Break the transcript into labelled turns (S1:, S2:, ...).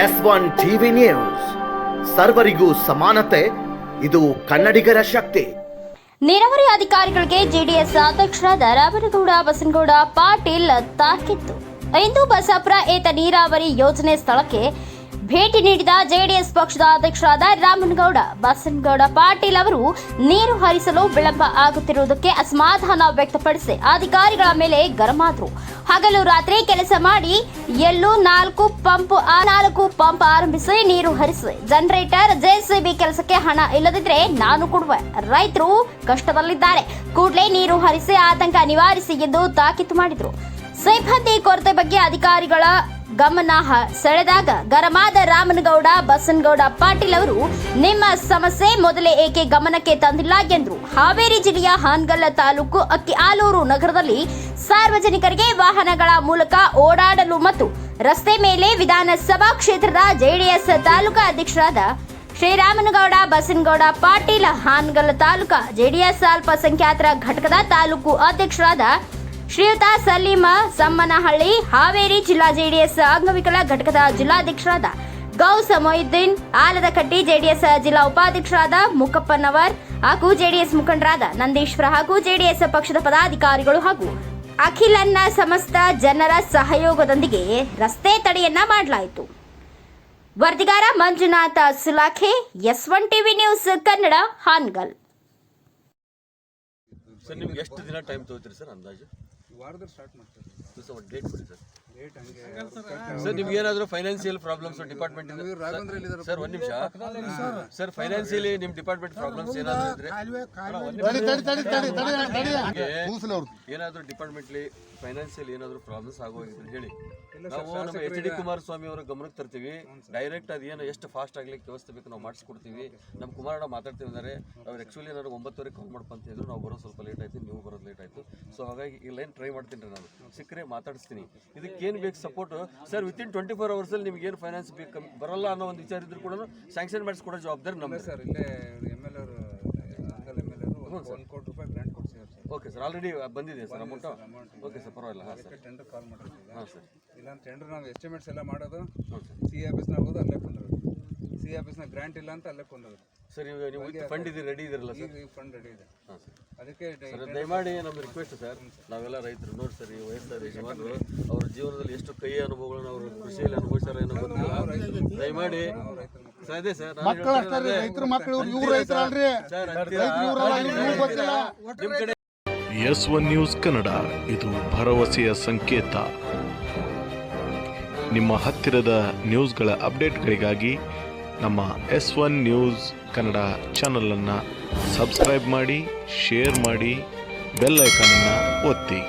S1: S one TV news. ಸರ್ವರಿಗೂ ಸಮಾನತೆ, ಇದು ಕನ್ನಡಿಗರ ಶಕ್ತಿ.
S2: ನೀರಾವರಿ ಅಧಿಕಾರಿಗಳಿಗೆ ಜೆಡಿಎಸ್ ಅಧ್ಯಕ್ಷರಾದ ರಾಮನಗೌಡ ಬಸನಗೌಡ ಪಾಟೀಲ್ ತಾಕಿತ್ತು. ಇಂದು ಬಸಾಪುರ ಏತ ನೀರಾವರಿ ಯೋಜನೆ ಸ್ಥಳಕ್ಕೆ ಭೇಟಿ ನೀಡಿದ ಜೆಡಿಎಸ್ ಪಕ್ಷದ ಅಧ್ಯಕ್ಷರಾದ ರಾಮನಗೌಡ. ಬಸನಗೌಡ ಪಾಟೀಲ್ ಅವರು ನೀರು ಹರಿಸಲು ವಿಳಂಬ ಆಗುತ್ತಿರುವುದಕ್ಕೆ ಅಸಮಾಧಾನ ವ್ಯಕ್ತಪಡಿಸಿ ಅಧಿಕಾರಿಗಳ ಮೇಲೆ ಗರಮಾದ್ರು. ಹಗಲು ರಾತ್ರಿ ಕೆಲಸ ಮಾಡಿ ಎಲ್ಲೂ ನಾಲ್ಕು ಪಂಪ್ ಆ ನಾಲ್ಕು ಪಂಪ್ ಆರಂಭಿಸಿ ನೀರು ಹರಿಸಿ. ಜನರೇಟರ್ ಜೆಸಿಬಿ ಕೆಲಸಕ್ಕೆ ಹಣ ಇಲ್ಲದಿದ್ರೆ ನಾನು ಕೊಡುವೆ. ರೈತರು ಕಷ್ಟದಲ್ಲಿದ್ದಾರೆ. ಕೂಡಲೇ ನೀರು ಹರಿಸಿ ಆತಂಕ ನಿವಾರಿಸಿ ಎಂದು ತಾಕೀತು ಮಾಡಿದರು. ಸಿಬ್ಬಂದಿ ಕೊರತೆ ಬಗ್ಗೆ ಅಧಿಕಾರಿಗಳ ಗಮನ ಸೆಳೆದಾಗ ಗರಮಾದ ರಾಮನಗೌಡ, ಬಸನಗೌಡ ಪಾಟೀಲ್ ಅವರು, ನಿಮ್ಮ ಸಮಸ್ಯೆ ಮೊದಲೇ ಏಕೆ ಗಮನಕ್ಕೆ ತಂದಿಲ್ಲ ಎಂದರು ಹಾವೇರಿ ಜಿಲ್ಲೆಯ ಹಾನಗಲ್ಲ ತಾಲೂಕು ಅಕ್ಕಿ ಆಲೂರು ನಗರದಲ್ಲಿ ಸಾರ್ವಜನಿಕರಿಗೆ ವಾಹನಗಳ ಮೂಲಕ ಓಡಾಡಲು ಮತ್ತು ರಸ್ತೆ ಮೇಲೆ ವಿಧಾನಸಭಾ ಕ್ಷೇತ್ರದ ಜೆಡಿಎಸ್ ತಾಲೂಕಾ ಅಧ್ಯಕ್ಷರಾದ ಶ್ರೀರಾಮನಗೌಡ, ಬಸನಗೌಡ ಪಾಟೀಲ್, ಹಾನಗಲ್ಲ ತಾಲೂಕಾ ಜೆಡಿಎಸ್ ಅಲ್ಪಸಂಖ್ಯಾತರ ಘಟಕದ ತಾಲೂಕು ಅಧ್ಯಕ್ಷರಾದ ಶ್ರೀಯುತ ಸಲೀಮ ಸಮ್ಮನಹಳ್ಳಿ, ಹಾವೇರಿ ಜಿಲ್ಲಾ ಜೆಡಿಎಸ್ ಅಂಗವಿಕಲ ಘಟಕದ ಜಿಲ್ಲಾಧ್ಯಕ್ಷರಾದ ಗೌಸ್ ಮೊಯ್ದೀನ್ ಆಲದಕಟ್ಟಿ ಜೆಡಿಎಸ್ ಜಿಲ್ಲಾ ಉಪಾಧ್ಯಕ್ಷರಾದ ಮುಕ್ಕಪ್ಪನವರ್ ಹಾಗೂ ಜೆಡಿಎಸ್ ಮುಖಂಡರಾದ ನಂದೀಶ್ವರ ಹಾಗೂ ಜೆಡಿಎಸ್ ಪಕ್ಷದ ಪದಾಧಿಕಾರಿಗಳು ಹಾಗೂ ಅಖಿಲನ್ನ ಸಮಸ್ತ ಜನರ ಸಹಯೋಗದೊಂದಿಗೆ ರಸ್ತೆ ತಡೆಯನ್ನ ಮಾಡಲಾಯಿತು. ವರದಿಗಾರ Manjunath Sulakhe, S one TV news Kannada, Hangal.
S3: Sir, ನಿಮ್ಗೆ ಎಷ್ಟು ದಿನ ಟೈಮ್ ತಗೋತೀರಿ ಸರ್ ಅಂದಾಜು?
S4: ವಾರದಲ್ಲಿ ಸ್ಟಾರ್ಟ್ ಮಾಡ್ತಾರೆ.
S3: ಒಂದು ಡೇಟ್ ಕೊಡಿ ಸರ್
S4: ಡೇಟ್ ಹಂಗೆ
S3: ಸರ್ ನಿಮ್ಗೆ ಏನಾದರೂ ಫೈನಾನ್ಷಿಯಲ್ ಪ್ರಾಬ್ಲಮ್ಸ್ ಡಿಪಾರ್ಟ್ಮೆಂಟ್
S4: ರಾಘವೇಂದ್ರ ಇಲ್ಲಿದ್ದಾರೆ
S3: ಸರ್ ಒಂದು ನಿಮಿಷ. ಸರ್. ಫೈನಾನ್ಷಿಯಲಿ ನಿಮ್ಮ ಡಿಪಾರ್ಟ್ಮೆಂಟ್ ಪ್ರಾಬ್ಲಮ್ಸ್ ಏನಾದರೂ ಇದ್ರೆ? ಏನಾದರೂ ಡಿಪಾರ್ಟ್ಮೆಂಟ್ಲಿ ಫೈನಾನ್ಷಿಯಲ್ ಏನಾದರೂ ಪ್ರಾಬ್ಲಮ್ಸ್ ಆಗೋಗಿದ್ರೆ ಹೇಳಿ. ನಾವು ನಮ್ಮ ಎಚ್ ಡಿ ಕುಮಾರಸ್ವಾಮಿ ಅವರ ಗಮನಕ್ಕೆ ತರ್ತೀವಿ. ಡೈರೆಕ್ಟ್ ಅದೇನು ಎಷ್ಟು ಫಾಸ್ಟ್ ಆಗ್ಲಿಕ್ಕೆ ವ್ಯವಸ್ಥೆ ಬೇಕು ನಾವು ಮಾಡಿಸ್ಕೊಡ್ತೀವಿ ನಮ್ಮ ಕುಮಾರಣ್ಣ ಮಾತಾಡ್ತಿದ್ದಾರೆ. ಅಂದರೆ ಅವ್ರು ಆ್ಯಕ್ಚುಲಿ ಏನಾದ್ರು ಒಂಬತ್ತುವರೆಗೆ ಕಾಲ್ ಮಾಡ್ಕೊಂತ ಇದ್ರು. ನಾವು ಬರೋ ಸ್ವಲ್ಪ ಲೇಟ್ ಆಯ್ತು ನೀವು ಬರೋದು ಲೇಟ್ ಆಯಿತು ಸೊ ಹಾಗಾಗಿ ಈ ಲೈನ್ ಟ್ರೈ ಮಾಡ್ತೀನಿ ರೀ ನಾನು. ಸಿಕ್ಕರೆ ಮಾತಾಡಿಸ್ತೀನಿ. ಇದಕ್ಕೇನು ಬೇಕು support sir within twenty four ಅವರ್ಸಲ್ಲಿ ನಿಮ್ಗೆ ಏನು ಫೈನಾನ್ಸ್ ಬೇಕು ಬರಲ್ಲ ಅನ್ನೋ ಒಂದು ವಿಚಾರ ಇದ್ರು ಕೂಡ ಸ್ಯಾಂಕ್ಷನ್ ಮಾಡಿಸ್ಕೊಡೋ ಜವಾಬ್ದಾರಿ ನಮ್ಮದು
S4: ಸರ್ ಇಲ್ಲೇ ಎಂ ಎಲ್ ಅವರು ಒಂದು ಕೋಟಿ ರೂಪಾಯಿ ಕೊಡ್ಸಿದ್ದಾರೆ ಸರ್
S3: ಓಕೆ ಸರ್ ಆಲ್ರೆಡಿ ಬಂದಿದೆ ಸರ್ ಅಮೌಂಟ್ ಓಕೆ ಸರ್ ಪರವಾಗಿಲ್ಲ. ಹಾಂ ಸರ್
S4: ಟೆಂಡರ್ ಕಾಲ್ ಮಾಡಿರ್ತೀವಿ
S3: ಹಾಂ ಸರ್
S4: ಇಲ್ಲ ಟೆಂಡರ್ ನಾವು ಎಸ್ಟಿಮೇಟ್ಸ್ ಎಲ್ಲ ಮಾಡೋದು ಸಿ ಆಫೀಸ್ನಾಗ ಹೋಗೋದು ಅಲ್ಲೇ ಕೊಂಡೋದು ಸಿ ಆಫೀಸ್ನಾಗ ಗ್ರಾಂಟ್ ಇಲ್ಲ ಅಂತ ಅಲ್ಲೇ ಕೊಂಡೋದ್ರು.
S3: ಸರ್ ಇವಾಗ ನೀವು ಫಂಡ್ ಇದೆ ರೆಡಿ ಇದಿರಲ್ಲ ಸರ್?
S4: ಈಗ ಫಂಡ್ ರೆಡಿ ಇದೆ.
S3: ಹಾಂ ಸರ್.
S4: ಅದಕ್ಕೆ
S3: ಸರ್ ದಯಮಾಡಿ ನಮ್ಮ ರಿಕ್ವೆಸ್ಟ್ ಸರ್. ನಾವೆಲ್ಲ ರೈತರು ನೋಡಿ ಸರ್ ಈ ವಯಸ್ಸಾದ ಯಜಮಾನರು ಅವ್ರ ಜೀವನದಲ್ಲಿ ಎಷ್ಟು ಕೈ ಅನುಭವಗಳನ್ನ ಅವರು ಕೃಷಿಯಲ್ಲಿ ಅನುಭವಿಸ್ಯಾರ ಏನೋ ಗೊತ್ತಿಲ್ಲ. ದಯಮಾಡಿ ಸರ್ ಅದೇ ಸರ್ ನಾನು ಹೇಳ್ತಾ ಇರೋದು ಅದೇ.
S5: ರೈತರ ಮಕ್ಕಳು ಇವ್ರು ರೈತರಲ್ರಿ.
S3: ಸರ್ ಅಂತೀರಾ? ನಿಮ್ ಕಡೆ
S6: ಎಸ್ ಒನ್ ನ್ಯೂಸ್ ಕನ್ನಡ ಇದು ಭರವಸೆಯ ಸಂಕೇತ. ನಿಮ್ಮ ಹತ್ತಿರದ ನ್ಯೂಸ್ಗಳ ಅಪ್ಡೇಟ್ಗಳಿಗಾಗಿ ನಮ್ಮ ಎಸ್ ಒನ್ ನ್ಯೂಸ್ ಕನ್ನಡ ಚಾನಲನ್ನು ಸಬ್ಸ್ಕ್ರೈಬ್ ಮಾಡಿ ಶೇರ್ ಮಾಡಿ ಬೆಲ್ ಐಕನನ್ನು ಒತ್ತಿ.